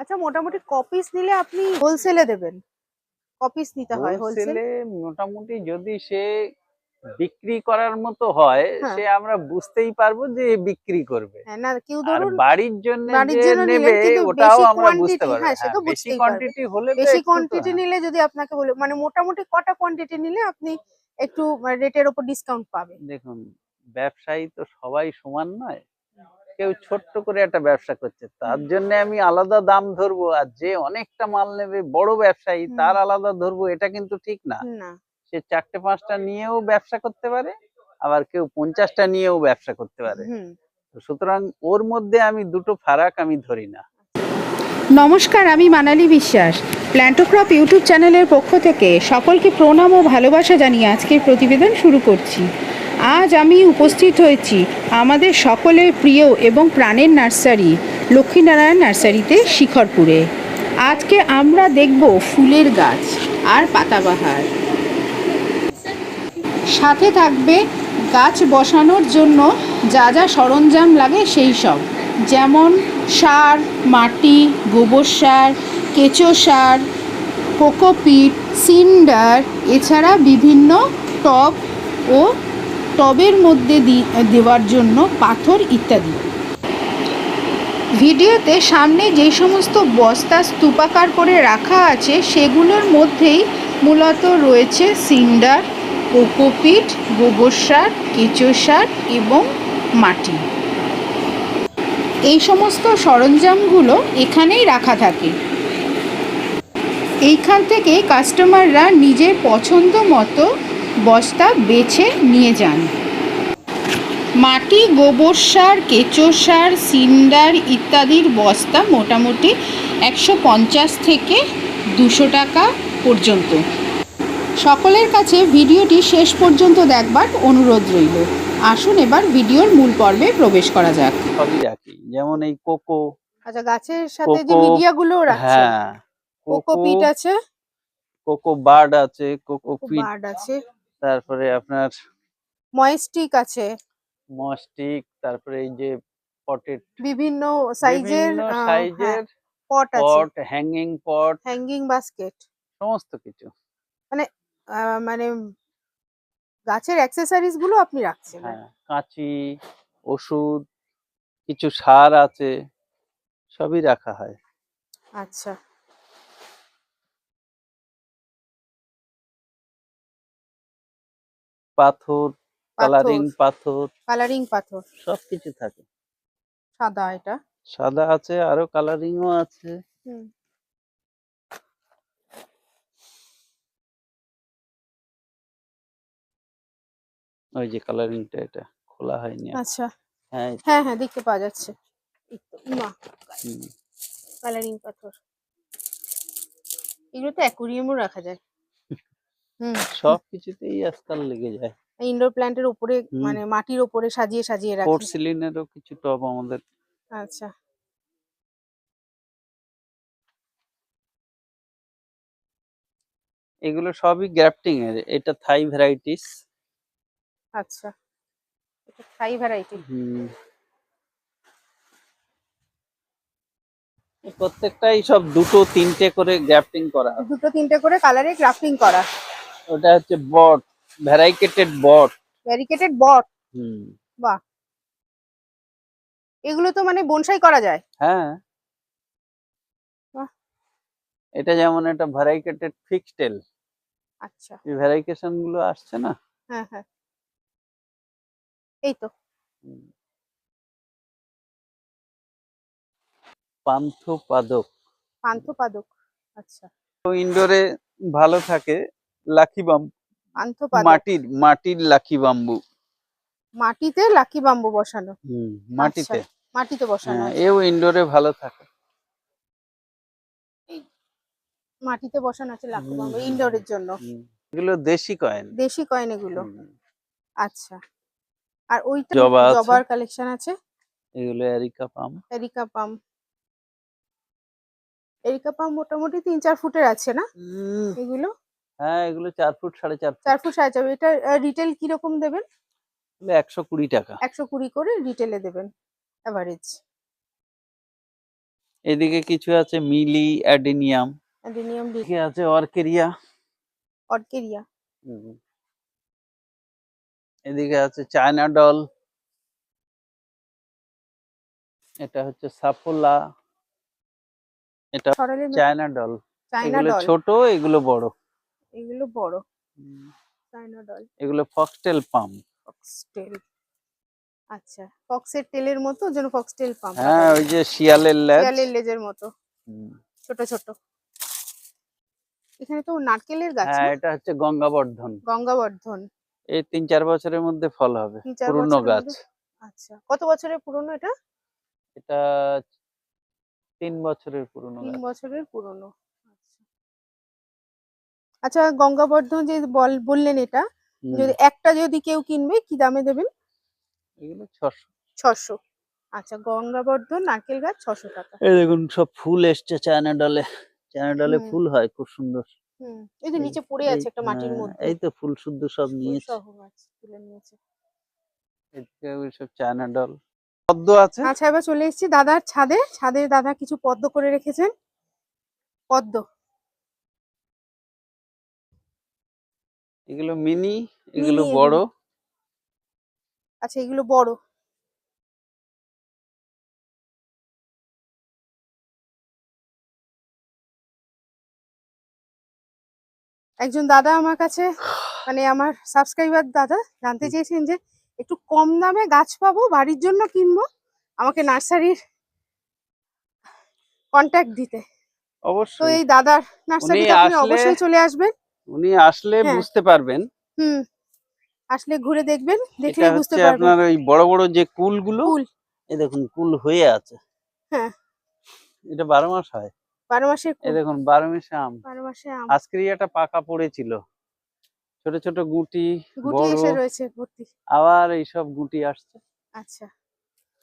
আচ্ছা মোটামুটি কপিস নিলে আপনি হোলসেলে দেবেন। কপিস নিতে হয় হোলসেলে মোটামুটি যদি সে বিক্রি করার মতো হয় হ্যাঁ। সে আমরা বুঝতেই পারব যে বিক্রি করবে। হ্যাঁ না কেউ ধরুন বাড়ির জন্য নেবে ওটাও বেশি আমরা বুঝতে পারব। হ্যাঁ, সে তো বেশি কোয়ান্টিটি হলে বেশি কোয়ান্টিটি। নিলে যদি আপনাকে বলে মানে মোটামুটি কটা কোয়ান্টিটি নিলে আপনি একটু রেটের ওপর ডিসকাউন্ট পাবেন। দেখুন ব্যবসায়ী তো সবাই সমান নয়। কেউ ছোট্ট করে একটা ব্যবসা করছে তার জন্য আমি আলাদা দাম ধরবো আর যে অনেকটা মাল নেবে বড় ব্যবসায়ী তার আলাদা ধরবো এটা কিন্তু ঠিক না। সে চারটে পাঁচটা নিয়েও ব্যবসা করতে পারে আবার কেউ পঞ্চাশটা নিয়েও ব্যবসা করতে পারে। সুতরাং ওর মধ্যে আমি দুটো ফারাক আমি ধরি না। নমস্কার আমি মানালি বিশ্বাস। প্ল্যান্টোক্রপ ইউটিউব চ্যানেলের পক্ষ থেকে সকলকে প্রণাম ও ভালোবাসা জানিয়ে আজকের প্রতিবেদন শুরু করছি। আজ আমি উপস্থিত হয়েছি আমাদের সকলের প্রিয় এবং প্রাণের নার্সারি, লক্ষ্মীনারায়ণ নার্সারিতে শিখরপুরে। আজকে আমরা দেখব ফুলের গাছ আর পাতাবাহার। সাথে থাকবে গাছ বসানোর জন্য যা যা সরঞ্জাম লাগে সেই সব, যেমন সার, মাটি, গোবর সার, কেঁচো সার, কোকোপিট, সিন্ডার, এছাড়া বিভিন্ন টব ও টবের মধ্যে দেওয়ার জন্য পাথর ইত্যাদি। ভিডিওতে সামনে যে সমস্ত বস্তা স্তূপাকার করে রাখা আছে, সেগুলোর মধ্যেই মূলত রয়েছে সিন্ডার, কোকোপিট, গোবর সার, কেঁচো সার এবং মাটি। এই সমস্ত সরঞ্জামগুলো এখানেই রাখা থাকে। এইখান থেকে কাস্টমাররা নিজের পছন্দ মতো বস্তা বেছে নিয়ে যান। মাটি গোবর সার কেঁচো সার সিন্ডার ইত্যাদির বস্তা মোটামুটি একশো পঞ্চাশ থেকে দুশো টাকা পর্যন্ত। সকলের কাছে ভিডিওটি শেষ পর্যন্ত দেখবার অনুরোধ রইল। আসুন এবার ভিডিওর মূল পর্বে প্রবেশ করা যাক। সবই রাখি যেমন এই কোকো। আচ্ছা গাছের সাথে যে কোকো, মিডিয়া গুলোও রাখছেন হ্যাঁ কোকোপিট আছে? কোকো বার্ড আছে কোকো পিট আছে। তারপরে আপনার ময়েস্টিক আছে। মস্টিক তারপরে এই যে পটেড বিভিন্ন সাইজের সাইজের পট আছে। Pot hanging pot hanging basket সমস্ত কিছু। মানে মানে গাছের অ্যাক্সেসরিজগুলো আপনি রাখছেন। হ্যাঁ কাঁচি ওষুধ কিছু সার আছে সবই রাখা হয়। আচ্ছা। পাথর কালারিং পাথর কালারিং পাথর। সবকিছু থাকে। সাদা এটা। সাদা আছে আরও কালারিংও আছে। হুম। ওই যে কালারিংটা এটা খোলা হয়নি আচ্ছা। হ্যাঁ হ্যাঁ হ্যাঁ দেখতে পাওয়া যাচ্ছে। কালারিং পাথর। এগুলো তো অ্যাকুরিয়ামও রাখা যায়। হুম। সবকিছুতেই আজকাল লেগে যায়। ইনডোর প্ল্যান্টের উপরে মানে মাটির উপরে সাজিয়ে সাজিয়ে রাখে। পোর্সিলিনেরও কিছু টব আমাদের। আচ্ছা। এগুলো সবই গ্রাফটিং এর। এটা থাই ভ্যারাইটিস আচ্ছা। এটা থাই ভ্যারাইটি হুম। প্রত্যেকটাই সব দুটো তিনটে করে গ্রাফটিং করা। দুটো তিনটে করে কালারে গ্রাফটিং করা। ওটা হচ্ছে বট ভ্যারাইকেটেড বট। ভ্যারিকেটেড বট? হুম। বাহ। এগুলো তো মানে বনসাই করা যায়। হ্যাঁ। বাহ। এটা যেমন একটা ভ্যারাইকেটেড ফিক্সটেল। আচ্ছা। এই ভ্যারাইকেশনগুলো আসছে না? হ্যাঁ হ্যাঁ। এই তো। পান্থপাদক। পান্থপাদক আচ্ছা। তো ইনডোরে ভালো থাকে। Lucky bamboo. মাটির মাটির লাকি বাম্বু। মাটিতে লাকি বাম্বু বসানো। হুম মাটিতে। মাটিতে বসানো। হ্যাঁ এও ইনডোরে ভালো থাকে। মাটিতে বসানো আছে লাকি বাম্বু ইনডোরের জন্য। এগুলো দেশি কয়েন। দেশি কয়েন এগুলো। আচ্ছা। আর ওইটা জবা জবার কালেকশন আছে? এগুলো areca palm. Areca palm. Areca palm মোটামুটি তিন চার ফুটের আছে না? এগুলো? হ্যাঁ এগুলো চার ফুট সাড়ে চার ফুট চার ফুট। সাড়ে চার। এটা রিটেল কীরকম দেবেন? একশো কুড়ি টাকা। একশো কুড়ি করে রিটেলে দেবেন অ্যাভারেজ এদিকে কিছু আছে মিলি অ্যাডিনিয়াম। অ্যাডেনিয়াম এদিকে আছে অর্কেরিয়া। অর্কেরিয়া। এদিকে আছে চায়না ডল। এটা হচ্ছে সাফোলা। এটা চায়না ডল। এগুলো ছোট এগুলো বড়। এগুলো বড়। চাইনা ডল এগুলো ফক্সটেল পাম ফক্সটেল আচ্ছা ফক্সের টেলের মতো যেন ফক্সটেল পাম্প হ্যাঁ ওই যে শিয়ালের ল্যাজ শিয়ালের লেজের মতো। ছোট ছোট। এখানে তো নারকেলের গাছ হ্যাঁ এটা হচ্ছে গঙ্গাবর্ধন। গঙ্গাবর্ধন। এই তিন চার বছরের মধ্যে ফল হবে। পুরনো গাছ। আচ্ছা কত বছরের পুরনো এটা? এটা তিন বছরের পুরনো তিন বছরের পুরনো। আচ্ছা গঙ্গাবর্ধন যে বল- বললেন এটা যদি একটা যদি কেউ কিনবে কি দামে দেবেন? এগুলো ছশো। ছশো। আচ্ছা গঙ্গাবর্ধন নারকেল গাছ ছশো টাকা। এই দেখুন সব ফুল এসছে চায়না ডলে। চায়না ডলে ফুল হয় খুব সুন্দর। হুম এই তো নিচে পড়ে আছে একটা মাটির হ্যাঁ, মধ্যে। এই তো ফুল শুদ্ধ সব নিয়েছে। তুলে সব চায়না ডল। পদ্ম আছে? আচ্ছা এবার চলে এসেছি দাদার ছাদে। ছাদে দাদা কিছু পদ্ম করে রেখেছেন। পদ্ম। এগুলো মিনি এগুলো বড়। আচ্ছা এগুলো বড়। একজন দাদা আমার কাছে মানে আমার সাবস্ক্রাইবার দাদা জানতে চেয়েছেন যে একটু কম দামে গাছ পাবো বাড়ির জন্য কিনবো আমাকে নার্সারির কন্ট্যাক্ট দিতে। অবশ্যই। এই দাদার নার্সারিতে আপনি অবশ্যই চলে আসবেন। উনি আসলে হ্যাঁ। বুঝতে পারবেন। হুম। আসলে ঘুরে দেখবেন দেখলে বুঝতে পারবেন। আপনার ওই বড় বড় যে কুলগুলো কুল। এই দেখুন কুল হয়ে আছে। হ্যাঁ। এটা বারো মাস হয়। বারো মাসের এই দেখুন বারো মাসে আম। বারো মাসে আম। আজকের একটা পাকা পড়েছিল। ছোট ছোট গুটি গুটি এসে রয়েছে ভর্তি। আবার এইসব গুটি আসছে। আচ্ছা।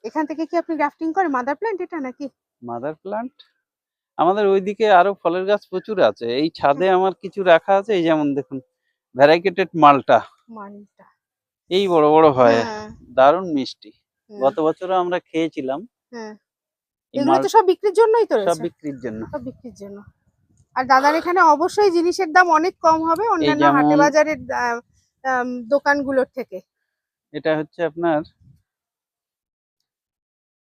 এখান থেকে কি আপনি গ্রাফটিং করেন মাদার প্ল্যান্ট এটা নাকি? মাদার প্লান্ট আমাদের ওইদিকে আরও ফলের গাছ প্রচুর আছে। এই ছাদে আমার কিছু রাখা আছে এই যেমন দেখুন ভ্যারাইকেটেড মালটা। এই বড় বড় হয় হ্যাঁ, দারুণ মিষ্টি। গত বছরও আমরা খেয়েছিলাম। হ্যাঁ। এগুলো তো সব বিক্রির জন্যই তো সব বিক্রির জন্য। সব বিক্রির জন্য। আর দাদার এখানে অবশ্যই জিনিসের দাম অনেক কম হবে অন্যান্য হাটে বাজারের দোকানগুলোর থেকে। এটা হচ্ছে আপনার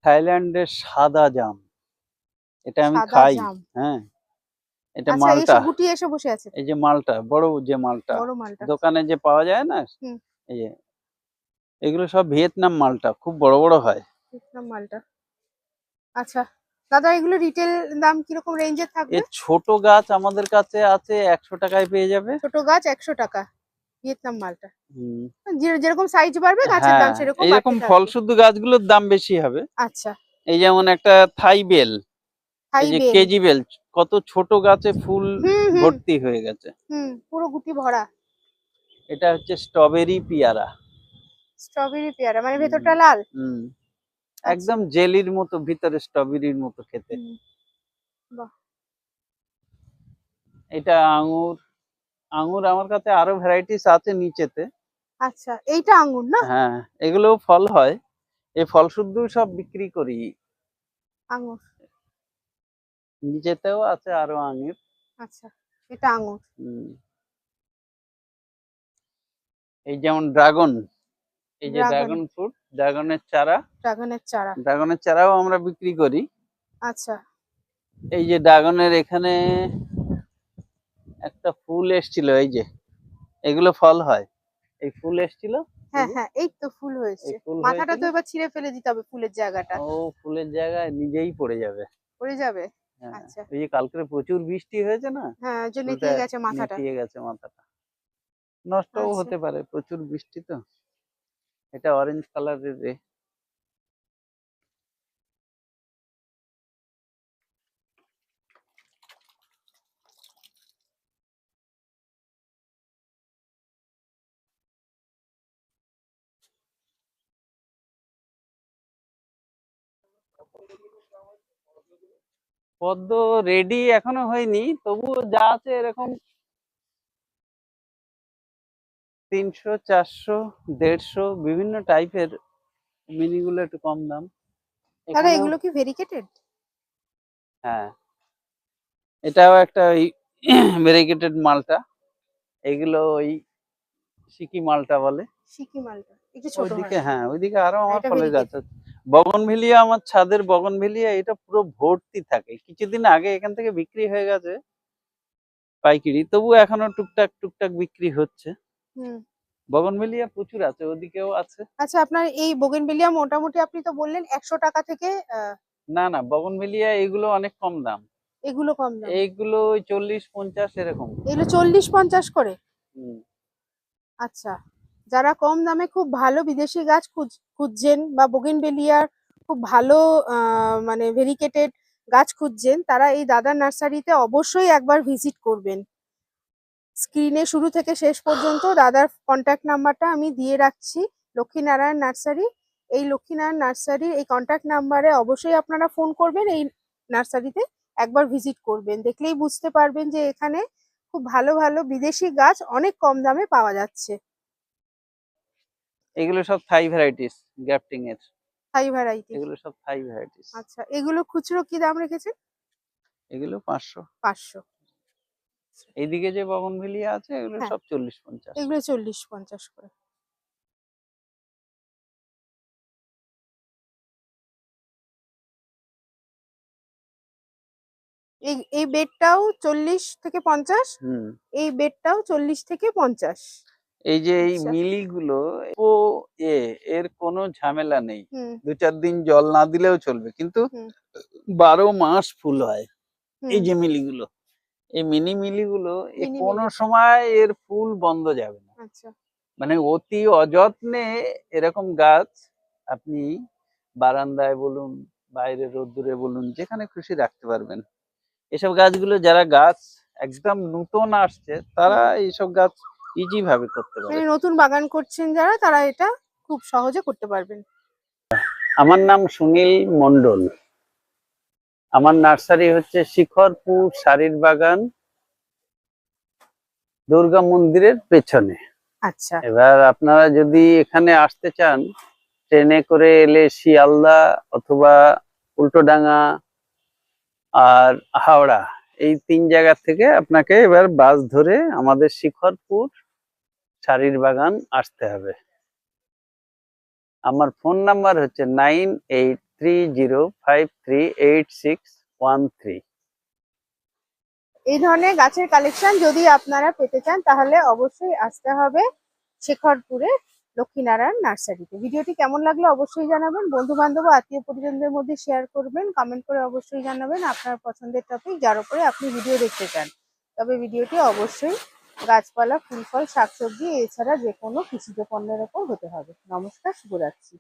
থাইল্যান্ডের সাদা জাম। এটা আমি খাই হ্যাঁ। এটা আচ্ছা মালটা। গুটি এসে বসে আছে। এই যে মালটা বড় যে মালটা দোকানে যে পাওয়া যায় না এই যে এগুলো সব ভিয়েতনাম মালটা খুব বড় বড় হয়। ভিয়েতনাম মালটা। আচ্ছা দাদা এগুলো রিটেল দাম কীরকম রেঞ্জের থাকবে? এর ছোট গাছ আমাদের কাছে আছে একশো টাকায় পেয়ে যাবে। ছোট গাছ একশো টাকা ভিয়েতনাম মালটা। হুম, যেরকম সাইজ বাড়বে গাছের দাম হ্যাঁ সেরকম এইরকম বাড়তে ফল শুদ্ধ গাছগুলোর দাম বেশি হবে। আচ্ছা। এই যেমন একটা থাই বেল হাই এই যে বেল কেজি বেল কত ছোট গাছে ফুল ভর্তি হয়ে গেছে। হুম পুরো গুটি ভরা। এটা হচ্ছে স্ট্রবেরি পিয়ারা। স্ট্রবেরি পেয়ারা মানে ভেতরটা লাল? হুম। আচ্ছা। একদম জেলির মতো ভিতরে স্ট্রবেরির মতো খেতে। এটা আঙ্গুর আঙ্গুর আমার কাছে আরও ভ্যারাইটিস আছে নিচেতে। আচ্ছা এইটা আঙ্গুর না? হ্যাঁ এগুলো ফল হয়। এই ফল শুদ্ধ সব বিক্রি করি। আঙ্গুর নিচেতেও আছে আরও আঙুর। আচ্ছা এটা আঙ্গুর হুম। এই যেমন ড্রাগন এই যে ড্রাগন। ফ্রুট ড্রাগনের চারা। ড্রাগনের চারা। ড্রাগনের চারাও আমরা বিক্রি করি। আচ্ছা। এই যে ড্রাগনের এখানে একটা ফুল এসছিল এই যে এগুলো ফল হয়। এই ফুল এসছিল? হ্যাঁ হ্যাঁ এই তো ফুল হয়েছে। মাথাটা তো এবার ছিঁড়ে ফেলে দিতে হবে ফুলের জায়গাটা। ও ফুলের জায়গায় নিজেই পড়ে যাবে। পড়ে যাবে? আচ্ছা। ওই যে কালকে প্রচুর বৃষ্টি হয়েছে না হ্যাঁ জন্য গেছে মাথাটা নেতিয়ে গেছে মাথাটা নষ্টও আচ্ছা। হতে পারে প্রচুর বৃষ্টি তো এটা অরেঞ্জ কালারের রে পদ্ম রেডি এখনও হয়নি তবুও যা আছে এরকম তিনশো চারশো দেড়শো বিভিন্ন টাইপের মিনিগুলো একটু কম দাম। দাদা এগুলো কি ভেরিকেটেড হ্যাঁ। এটাও একটা ওই ভেরিগেটেড মালটা। এগুলো ওই সিকি মালটা বলে। সিকি মালটা। একটু ছোট ওইদিকে হ্যাঁ ওইদিকে আরও আমার variegated। আছে। বগনভিলিয়া আমার ছাদের বগনভিলিয়া এটা পুরো ভর্তি থাকে। কিছুদিন আগে এখান থেকে বিক্রি হয়ে গেছে পাইকারি তবু এখনও টুকটাক টুকটাক বিক্রি হচ্ছে। হুম। বগনভিলিয়া প্রচুর আছে ওদিকেও আছে। আচ্ছা আপনার এই বোগেনভেলিয়া মোটামুটি আপনি তো বললেন একশো টাকা থেকে না না বগনভিলিয়া এগুলো অনেক কম দাম। এগুলো কম দাম? এইগুলো চল্লিশ পঞ্চাশ এরকম। এগুলো চল্লিশ পঞ্চাশ করে। আচ্ছা। যারা কম দামে খুব ভালো বিদেশি গাছ খুঁজ- খুঁজছেন বা বোগেনভেলিয়ার খুব ভালো মানে ভেরিকেটেড গাছ খুঁজছেন, তারা এই দাদার নার্সারিতে অবশ্যই একবার ভিজিট করবেন। স্ক্রিনে শুরু থেকে শেষ পর্যন্ত দাদার কন্ট্যাক্ট নাম্বারটা আমি দিয়ে রাখছি, লক্ষ্মীনারায়ণ নার্সারি। এই লক্ষ্মীনারায়ণ নার্সারির এই কন্ট্যাক্ট নাম্বারে অবশ্যই আপনারা ফোন করবেন, এই নার্সারিতে একবার ভিজিট করবেন। দেখলেই বুঝতে পারবেন যে এখানে খুব ভালো ভালো বিদেশি গাছ অনেক কম দামে পাওয়া যাচ্ছে। এগুলো সব থাই ভ্যারাইটিস গ্যাপটিং এর। হাই ভ্যারাইটি এগুলো সব থাই ভ্যারাইটিস আচ্ছা এগুলো খুচরো কি দাম রেখেছেন? এগুলো পাঁচশো। পাঁচশো। এইদিকে যে বগনভিলিয়া আছে এগুলো হ্যাঁ। সব চল্লিশ পঞ্চাশ। এগুলো চল্লিশ পঞ্চাশ করে। এই এই বেডটাও চল্লিশ থেকে পঞ্চাশ? হুম। এই বেডটাও চল্লিশ থেকে পঞ্চাশ। এই যে এই আচ্ছা। মিলিগুলো ও এ এর কোনো ঝামেলা নেই। দু চার দিন জল না দিলেও চলবে। কিন্তু বারো মাস ফুল হয় এই যে মিলিগুলো। এই মিনি মিলিগুলো মিনি কোনো সময় এর ফুল বন্ধ যাবে না। আচ্ছা। মানে অতি অযত্নে এরকম গাছ আপনি বারান্দায় বলুন বাইরে রোদ্দুরে বলুন যেখানে খুশি রাখতে পারবেন। এসব গাছগুলো যারা গাছ একদম নতুন আসছে তারা এইসব গাছ ইজি ভাবে করতে পারে। মানে নতুন বাগান করছেন যারা তারা এটা খুব সহজে করতে পারবেন। আমার নাম সুনীল মন্ডল আমার নার্সারি হচ্ছে শিখরপুর শাড়ির বাগান দুর্গা মন্দিরের পেছনে। আচ্ছা। এবার আপনারা যদি এখানে আসতে চান ট্রেনে করে এলে শিয়ালদা অথবা উল্টোডাঙ্গা আর হাওড়া এই তিন জায়গা থেকে আপনাকে এবার বাস ধরে আমাদের শিখরপুর শাড়ির বাগান আসতে হবে। আমার ফোন নাম্বার হচ্ছে nine eight three zero five three eight six one three. এই ধরনের গাছের কালেকশন যদি আপনারা পেতে চান, তাহলে অবশ্যই আসতে হবে শেখরপুরে লক্ষ্মীনারায়ণ নার্সারিতে। ভিডিওটি কেমন লাগল অবশ্যই জানাবেন। বন্ধু বান্ধব আত্মীয় পরিজনদের মধ্যে শেয়ার করবেন কমেন্ট করে অবশ্যই জানাবেন। আপনার পছন্দের টপিক যার উপরে আপনি ভিডিও দেখতে চান। তবে ভিডিওটি অবশ্যই গাছপালা ফুল ফল শাকসবজি এছাড়া যে কোনো কৃষিজ পণ্যের ওপর হতে হবে। নমস্কার শুভরাত্রি।